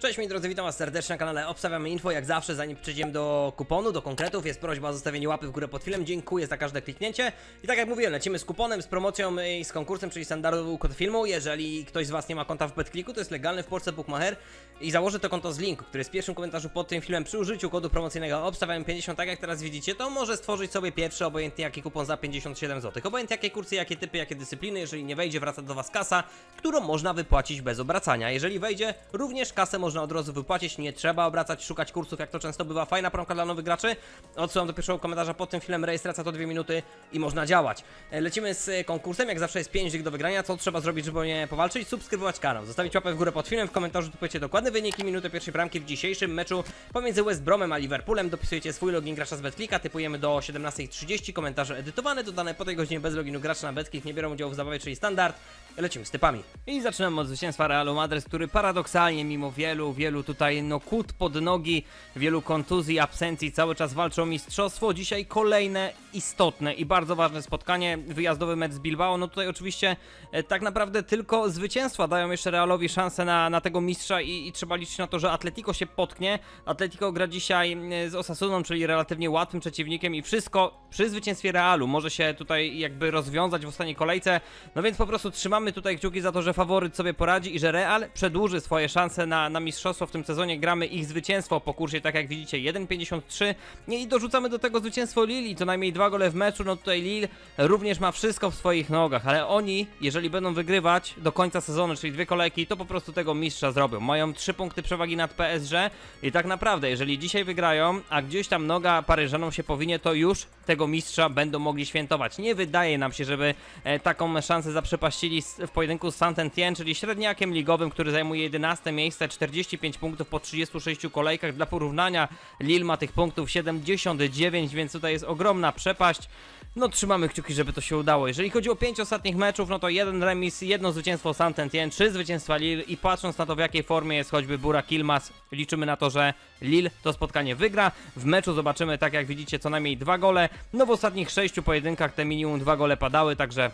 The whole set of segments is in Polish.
Cześć moi drodzy, witam was serdecznie na kanale Obstawiamy Info. Jak zawsze, zanim przejdziemy do kuponu, do konkretów, jest prośba o zostawienie łapy w górę pod filmem. Dziękuję za każde kliknięcie. I tak jak mówiłem, lecimy z kuponem, z promocją i z konkursem, czyli standardowy kod filmu. Jeżeli ktoś z was nie ma konta w BetClicku, to jest legalny w Polsce Bookmacher i założy to konto z linku, który jest w pierwszym komentarzu pod tym filmem. Przy użyciu kodu promocyjnego Obstawiamy 50, tak jak teraz widzicie, to może stworzyć sobie pierwszy, obojętnie jaki kupon za 57 zł. Obojętnie jakie kursy, jakie typy, jakie dyscypliny. Jeżeli nie wejdzie, wraca do was kasa, którą można wypłacić bez obracania. Jeżeli wejdzie, również kasę można od razu wypłacić, nie trzeba obracać, szukać kursów, jak to często bywa. Fajna promka dla nowych graczy. Odsyłam do pierwszego komentarza pod tym filmem, rejestracja to 2 minuty i można działać. E, Lecimy z e, konkursem, jak zawsze jest 5 dych do wygrania. Co trzeba zrobić, żeby nie powalczyć? Subskrybować kanał, zostawić łapę w górę pod filmem, w komentarzu typujecie dokładne wyniki, minutę pierwszej bramki w dzisiejszym meczu pomiędzy West Bromem a Liverpoolem. Dopisujecie swój login gracza z BetClicka, typujemy do 17.30, komentarze edytowane, dodane po tej godzinie bez loginu gracza na BetClick, nie biorą udziału w zabawie, czyli standard. Lecimy z typami. I zaczynamy od zwycięstwa Realu Madryt, który paradoksalnie, mimo wielu, wielu tutaj no kłód pod nogi, wielu kontuzji, absencji, cały czas walczy o mistrzostwo. Dzisiaj kolejne istotne i bardzo ważne spotkanie, wyjazdowy mecz z Bilbao. No tutaj oczywiście e, tak naprawdę tylko zwycięstwa dają jeszcze Realowi szansę na, na tego mistrza i, i trzeba liczyć na to, że Atletico się potknie. Atletico gra dzisiaj e, z Osasuną, czyli relatywnie łatwym przeciwnikiem i wszystko przy zwycięstwie Realu może się tutaj jakby rozwiązać w ostatniej kolejce. No więc po prostu trzymamy tutaj kciuki za to, że faworyt sobie poradzi i że Real przedłuży swoje szanse na, na mistrzostwo w tym sezonie. Gramy ich zwycięstwo po kursie, tak jak widzicie, 1,53 i dorzucamy do tego zwycięstwo Lili, co najmniej dwa gole w meczu. No tutaj Lille również ma wszystko w swoich nogach, ale oni, jeżeli będą wygrywać do końca sezonu, czyli dwie kolejki, to po prostu tego mistrza zrobią. Mają trzy punkty przewagi nad PSG i tak naprawdę, jeżeli dzisiaj wygrają, a gdzieś tam noga Paryżanom się powinie, to już tego mistrza będą mogli świętować. Nie wydaje nam się, żeby e, taką szansę zaprzepaścili w pojedynku z Saint-Étienne, czyli średniakiem ligowym, który zajmuje 11 miejsce, 45 punktów po 36 kolejkach. Dla porównania Lille ma tych punktów 79, więc tutaj jest ogromna przepaść. No trzymamy kciuki, żeby to się udało. Jeżeli chodzi o 5 ostatnich meczów, no to jeden remis, jedno zwycięstwo Saint-Étienne, trzy zwycięstwa Lille i patrząc na to w jakiej formie jest choćby Burak Ilmaz, liczymy na to, że Lille to spotkanie wygra. W meczu zobaczymy, tak jak widzicie, co najmniej dwa gole. No w ostatnich sześciu pojedynkach te minimum dwa gole padały, także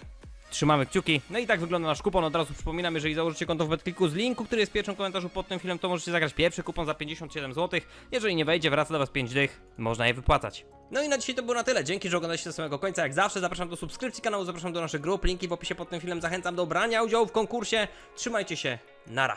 Trzymamy kciuki. No i tak wygląda nasz kupon. Od razu przypominam, jeżeli założycie konto w BetClicku z linku, który jest w pierwszym komentarzu pod tym filmem, to możecie zagrać pierwszy kupon za 57 zł. Jeżeli nie wejdzie, wraca do Was 5 dych, można je wypłacać. No i na dzisiaj to było na tyle. Dzięki, że oglądaliście do samego końca. Jak zawsze zapraszam do subskrypcji kanału, zapraszam do naszych grup, linki w opisie pod tym filmem. Zachęcam do brania udziału w konkursie. Trzymajcie się, nara.